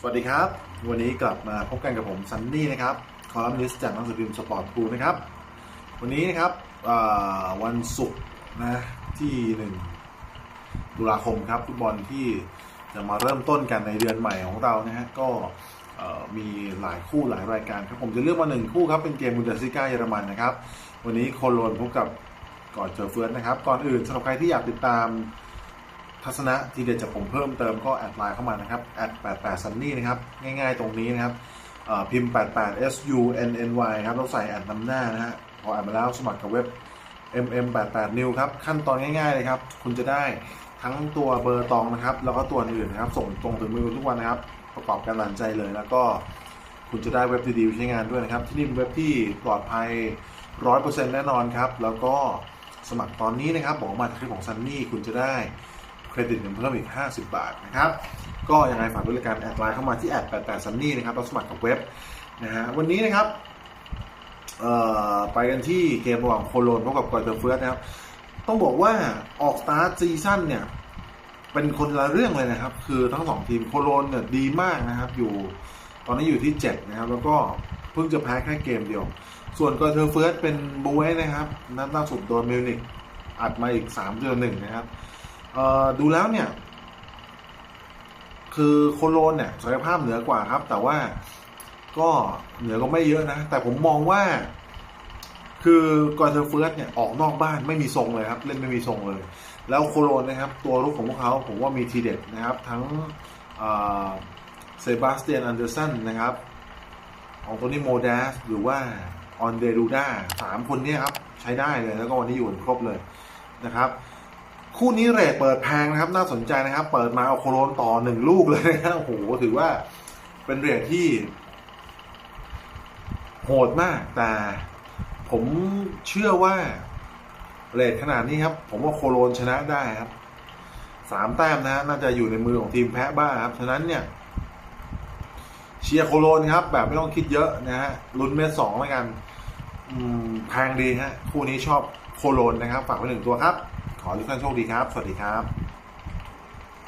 สวัสดีครับ วันนี้กลับมาพบกันกับผมซันนี่นะครับ คอลัมนิสต์จากหนังสือพิมพ์สปอร์ตคูนะครับ วันนี้นะครับวันศุกร์นะที่1ตุลาคมครับฟุตบอลที่จะมาเริ่มต้นกันในเดือนใหม่ของเรานะฮะก็มีหลายคู่หลายรายการครับผมจะเลือกมาหนึ่งคู่ครับเป็นเกมบุนเดสซิก้าเยอรมันนะครับ วันนี้โคโลนพบกับก่อนเจอเฟิร์สนะครับ ก่อนอื่นสำหรับใครที่อยากติดตาม ทัศนะทีเด็ดจากผมเพิ่มเติมก็แอดไลน์เข้ามานะครับแอด88 sunny นะครับ ง่ายๆตรงนี้นะครับพิมพ์ 88 su n n y ครับแล้วใส่แอดนำหน้านะฮะพอแอดมาแล้วสมัครกับเว็บ mm 88 new ครับขั้นตอนง่ายๆเลยครับ คุณจะได้ทั้งตัวเบอร์ตองนะครับ แล้วก็ตัวอื่นนะครับ ส่งตรงถึงมือคุณทุกวันนะครับ ประกอบการตัดสินใจเลยแล้วก็คุณจะได้เว็บดีๆใช้งานด้วยนะครับ ที่นี่เป็นเว็บที่ปลอดภัย 100%แน่นอนครับ แล้วก็สมัครตอนนี้นะครับบอกมาจากคลิปของซันนี่คุณจะได้ เครดิตเงินเพิ่มอีก 50 บาทนะครับก็ยังไงฝากบริการแอดไลน์เข้ามาที่แอด88 sunny นนี่นะครับแล้วสมัครกับเว็บนะฮะวันนี้นะครับไปกันที่เกมระหว่างโคโลนพบกับกอยเตอร์เฟิร์สนะครับต้องบอกว่าออกสตาร์ทซีซั่นเนี่ยเป็นคนละเรื่องเลยนะครับ คือทั้งสองทีมโคโลนเนี่ยดีมากนะครับอยู่ตอนนี้อยู่ที่ 7 นะครับ แล้วก็เพิ่งจะแพ้แค่เกมเดียว ส่วนกอยเตอร์เฟิร์สเป็นบูเว้นะครับนัดล่าสุดโดนมิวนิกอัดมาอีก3เดือนหนึ่งนะครับ ดูแล้วเนี่ย คือโคโลนเนี่ยศักยภาพเหนือกว่าครับ แต่ว่าก็เหนือก็ไม่เยอะนะ แต่ผมมองว่า คือกอนเทอร์เฟิร์สเนี่ยออกนอกบ้านไม่มีทรงเลยครับ เล่นไม่มีทรงเลย แล้วโคโลนนะครับ ตัวรุกของพวกเขาผมว่ามีทีเด็ดนะครับ ทั้งเซบาสเตียนอันเดอร์สันนะครับ ของโตนี่โมเดสหรือว่าออนเดรูด้าสามคนนี้ครับ ใช้ได้เลยแล้วก็วันนี้อยู่กันครบเลยนะครับ คู่นี้เรทเปิดแพงนะครับ น่าสนใจนะครับ เปิดมาเอาโคโลนต่อหนึ่งลูกเลยนะโอ้โหถือว่าเป็นเรทที่ โหดมากแต่ผมเชื่อว่าเรทขนาดนี้ครับ ผมว่าโคโลนชนะได้ครับสามแต้มนะฮะน่าจะอยู่ในมือของทีมแพ้บ้าครับฉะนั้นเนี่ย เชียร์โคโลนครับ แบบไม่ต้องคิดเยอะนะฮะลุ้นเมตรสองแล้วกันแพงดีฮะคู่นี้ชอบโคโลนนะครับ ฝากไว้หนึ่งตัวครับ อให้ทุกท่านโชคดีครับ สวัสดีครับ